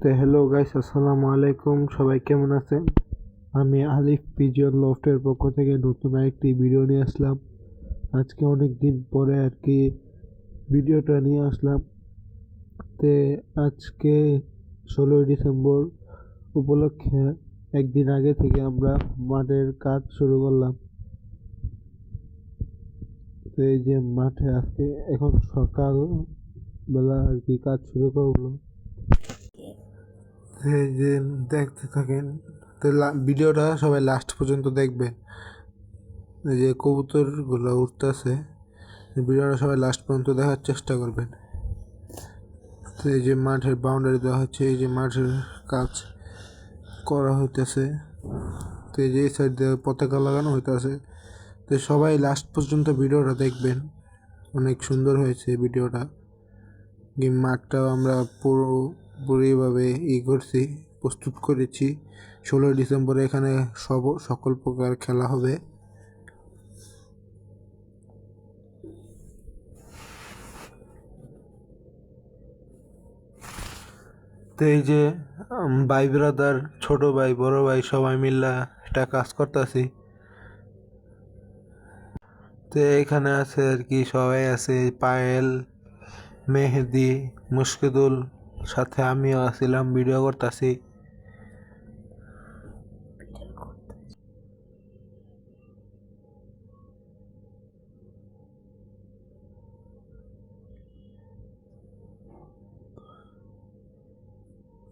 তো hello guys আসসালামু আলাইকুম। সবাই কেমন আছেন? আমি আলিফ পিজিয়ন লফটের পক্ষ থেকে নতুন আরেকটি ভিডিও নিয়ে আসলাম। আজকে অনেক দিন পরে আর কি ভিডিওটা নিয়ে আসলাম। তে আজকে ষোলোই ডিসেম্বর উপলক্ষে একদিন আগে থেকে আমরা মাঠের কাজ শুরু করলাম। তো এই যে মাঠে আজকে এখন সকাল বেলা আর কি কাজ শুরু করল যে দেখতে থাকেন, তো ভিডিওটা সবাই লাস্ট পর্যন্ত দেখবেন যে কবুতরগুলো উঠতেছে, ভিডিওটা সবাই লাস্ট পর্যন্ত দেখার চেষ্টা করবেন। তো এই যে মাঠের বাউন্ডারি দেওয়া হচ্ছে, এই যে মাঠের কাজ করা হইতেছে। তো এই যে এই সাইড দিয়ে পতাকা লাগানো হইতেছে। তো সবাই লাস্ট পর্যন্ত ভিডিওটা দেখবেন। অনেক সুন্দর হয়েছে ভিডিওটা। গেম মাঠটাও আমরা পুরো পুরোভাবে ই করছি, প্রস্তুত করেছি। ষোলোই ডিসেম্বরে এখানে সব, সকল প্রকার খেলা হবে। তো এই যে ভাই ব্রাদার, ছোট ভাই, বড় ভাই সবাই মিল্লা এটা কাজ করতেছি। তো এখানে আছে আর কি সবাই আছে, পায়েল, মেহেদি, মুশকিদুল। সাথে আমিও আছিলাম ভিডিও করতেছি।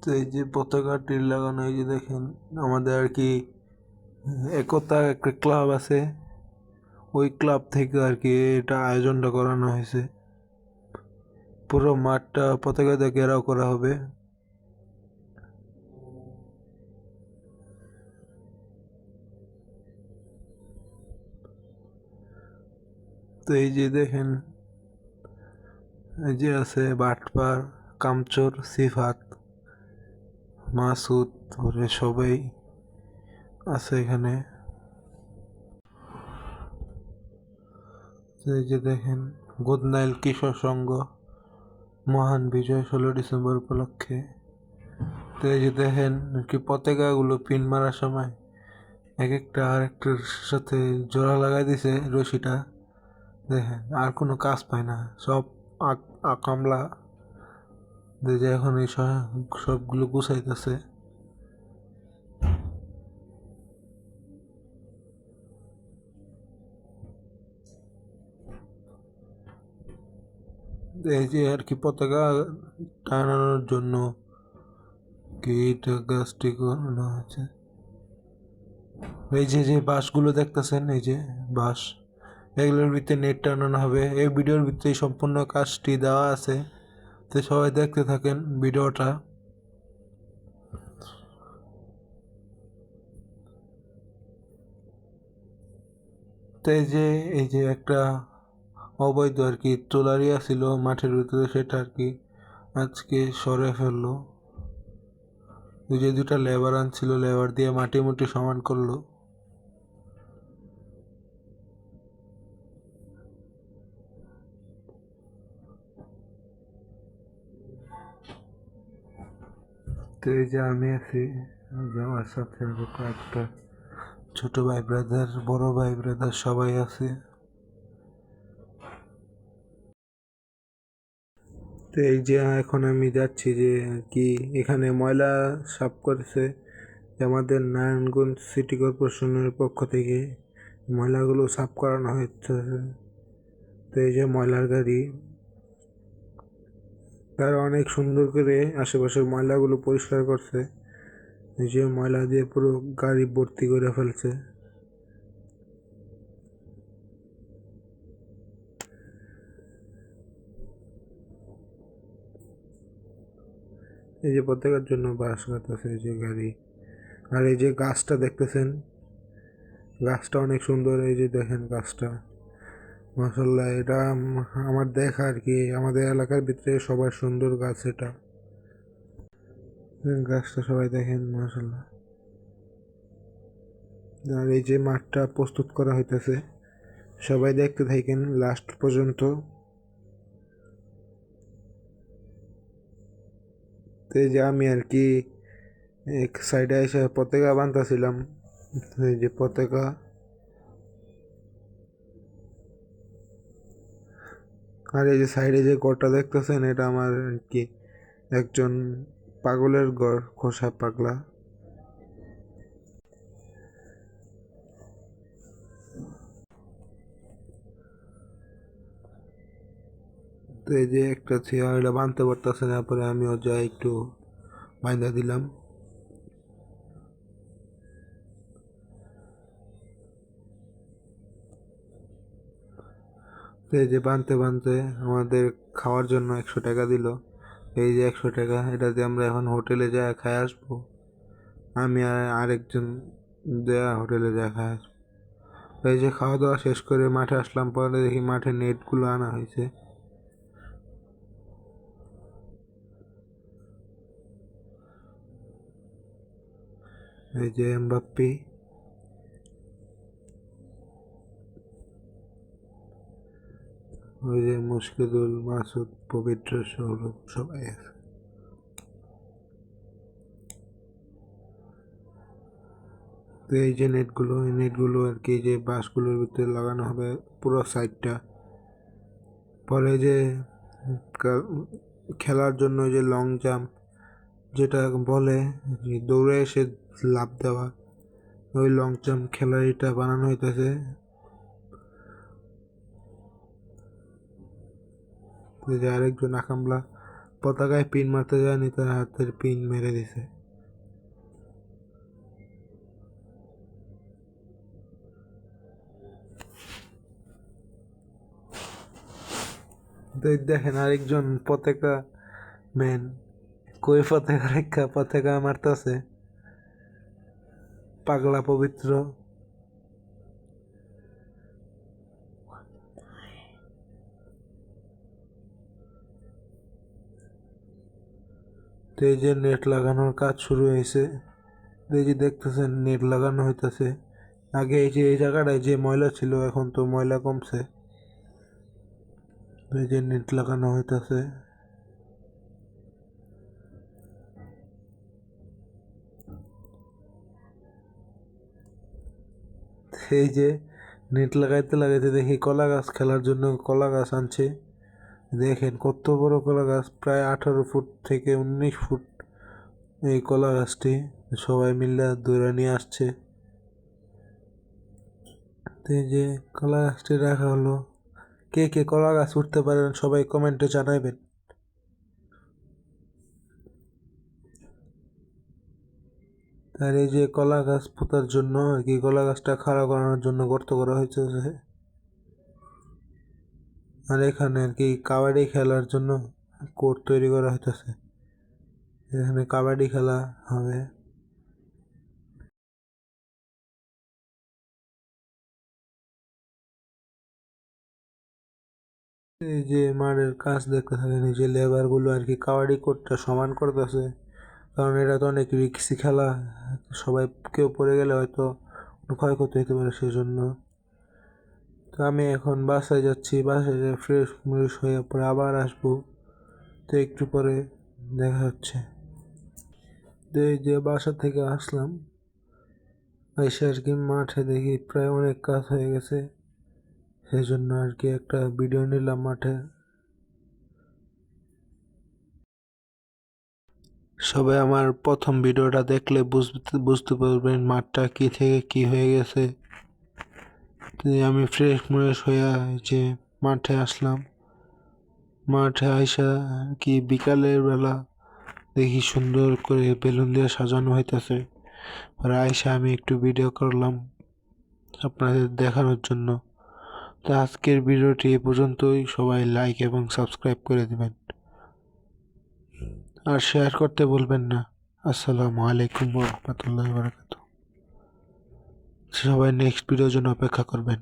তো এই যে পতাকাটি লাগানো, এই যে দেখেন, আমাদের আর কি একতা একটা ক্লাব আছে। ওই ক্লাব থেকে আর কি এটা আয়োজনটা করানো হয়েছে। পুরো মাঠটা পতাকা দিয়ে ঘেরাও করা হবে। তো এই যে দেখেন, এই যে আছে বাটপার, কামচোর, সিফাত, মাসুদ, ওরে সবাই আছে এখানে। এই যে দেখেন, গুদনাইল কিশোর সংঘ। মহান বিজয় ষোলো ডিসেম্বর উপলক্ষে। তো এই যে দেখেন কি পতাকাগুলো পিন মারার সময় এক একটা আর একটার সাথে জোড়া লাগাই দিছে রশিটা। দেখেন, আর কোনো কাজ পায় না। সব আক- আকামলা যে এখন এই সবগুলো গুছাইতেছে। এই যে আর কি পতাকা টানানোর জন্য কি গাছটি করানো হয়েছে এই যে যে বাঁশগুলো দেখতেছেন, এই যে বাঁশ, এগুলোর ভিতরে নেট টানানো হবে। এই ভিডিওর ভিতরে সম্পূর্ণ কাজটি দেওয়া আছে। তো সবাই দেখতে থাকেন ভিডিওটা। তো এই যে এই যে একটা অবৈধ আর কি ট্রলারিয়া ছিল মাঠের ভিতরে সেটা আর কি। আজকে সরে ফেলল। যে দুটা লেবার আনছিল, লেবার দিয়ে মাটি মুটি সমান করল। তো এই যে আমি আছি আমার সাথে আরও কয়েকটা ছোট ভাই ব্রাদার বড় ভাই ব্রাদার সবাই আছে। তো এই যে এখন আমি যাচ্ছি যে কি এখানে ময়লা সাফ করেছে আমাদের নারায়ণগঞ্জ সিটি কর্পোরেশনের পক্ষ থেকে ময়লাগুলো সাফ করানো হচ্ছে তো এই যে ময়লার গাড়ি, তারা অনেক সুন্দর করে আশেপাশের ময়লাগুলো পরিষ্কার করছে। এই যে ময়লা দিয়ে পুরো গাড়ি ভর্তি করে ফেলছে। এই যে পতাকার জন্য বাস কাটতেছে এই যে গাড়ি। আর এই যে গাছটা দেখতেছেন, গাছটা অনেক সুন্দর, এই যে দেখেন গাছটা। মাসাল্লাহ এটা আমার দেখা আর কি, আমাদের এলাকার ভিতরে সবার সুন্দর গাছ এটা। গাছটা সবাই দেখেন মাসাল্লাহ আর এই যে মাঠটা প্রস্তুত করা হইতেছে, সবাই দেখতে থাকেন, লাস্ট পর্যন্ত। তো যে আমি আর কি, এক সাইডে এসে পতাকা বানতেছিলাম। এই যে পতাকা। আর এই যে সাইডে যে ঘরটা দেখতেছেন, এটা আমার কি একজন পাগলের ঘর, খোসা পাগলা। তো এই যে একটা ছিয়া এটা বানতে পারতেছে না, পরে আমিও যাই একটু বাইন্দা দিলাম। তো এই যে বানতে বানতে আমাদের খাওয়ার জন্য একশো টাকা দিল। এই যে একশো টাকা, এটা দিয়ে আমরা এখন হোটেলে যা খাই আসব। আমি আর আরেকজন দেয়া হোটেলে যা খাই আসব। এই যে খাওয়া দাওয়া শেষ করে মাঠে আসলাম, পরে দেখি মাঠে নেটগুলো আনা হয়েছে। এই যে এমবাপ্পি ওই যে মুশকিদুল মাসুদ পবিত্র সৌরভ সবাই আছে তো এই যে নেটগুলো, এই নেটগুলো আর কি যে বাসগুলোর ভিতরে লাগানো হবে পুরো সাইডটা পরে যে খেলার জন্য যে লং জাম্প যেটা বলে দৌড়ে এসে লাভ দেওয়া। ওই লং জাম্প খেলার এটা বানানো হইতেছে। যে আরেকজন আকামলা পতাকায় পিন মারতে যায়নি, তার হাতের পিন মেরে দিছে। দেখেন আরেকজন পতাকা ম্যান কই পতাকা রেখা পতাকা মারতেছে? পাগলা পবিত্র। তো যে নেট লাগানোর কাজ শুরু হয়েছে। এই যে দেখতেছেন, নেট লাগানো হইতেছে। আগে এই যে, এই জায়গাটায় যে ময়লা ছিল, এখন তো ময়লা কমছে। এই যে নেট লাগানো হইতেছে। এই যে নেট লাগাইতে লাগাইতে দেখি কলা গাছ খেলার জন্য কলা গাছ আনছে। দেখেন কত বড় কলা গাছ, প্রায় আঠারো ফুট থেকে উনিশ ফুট এই কলা গাছটি সবাই মিলে দৌড়ে নিয়ে আসছে। এই যে কলা গাছটি রাখা হলো। কে কে কলা গাছ উঠতে পারেন সবাই কমেন্টে জানাবেন তার এই যে কলা গাছ পোতার জন্য আর কি, কলা গাছটা খাড়া করানোর জন্য গর্ত করা হয়েছে আর এখানে আর কি কাবাডি খেলার জন্য কোর্ট তৈরি করা হইতেছে। এখানে কাবাডি খেলা হবে। এই যে মাঠের কাজ দেখতে থাকেন, এই যে লেবারগুলো আর কি কাবাডি কোর্টটা সমান করতেছে। কারণ এটা তো অনেক রিক্সি খেলা সবাই কেউ পড়ে গেলে হয়তো ক্ষয়ক্ষতি হতে পারে সেই জন্য তো আমি এখন বাসায় যাচ্ছি, বাসায় যাই ফ্রেশ ফ্রেশ হয়ে পরে আবার আসব। তো একটু পরে দেখা হচ্ছে। তো এই যে বাসা থেকে আসলাম, এসে আর কি মাঠে দেখি প্রায় অনেক কাজ হয়ে গেছে। সেই জন্য আর কি একটা ভিডিও নিলাম মাঠে। সবাই আমার প্রথম ভিডিওটা দেখলে বুঝতে বুঝতে পারবেন মাঠটা কী থেকে কি হয়ে গেছে। আমি ফ্রেশ ফ্রেশ হয়ে যে মাঠে আসলাম, মাঠে আইসা কি বিকালের বেলা দেখি সুন্দর করে বেলুন দিয়ে সাজানো হইতেছে। আর আইসা আমি একটু ভিডিও করলাম আপনাদের দেখানোর জন্য। তো আজকের ভিডিওটি এ পর্যন্তই। সবাই লাইক এবং সাবস্ক্রাইব করে দেবেন। আর শেয়ার করতে বলবেন না। আসসালামু আলাইকুম রহমতুল্লাহ বারাকাতু সবাই নেক্সট ভিডিওর জন্য অপেক্ষা করবেন।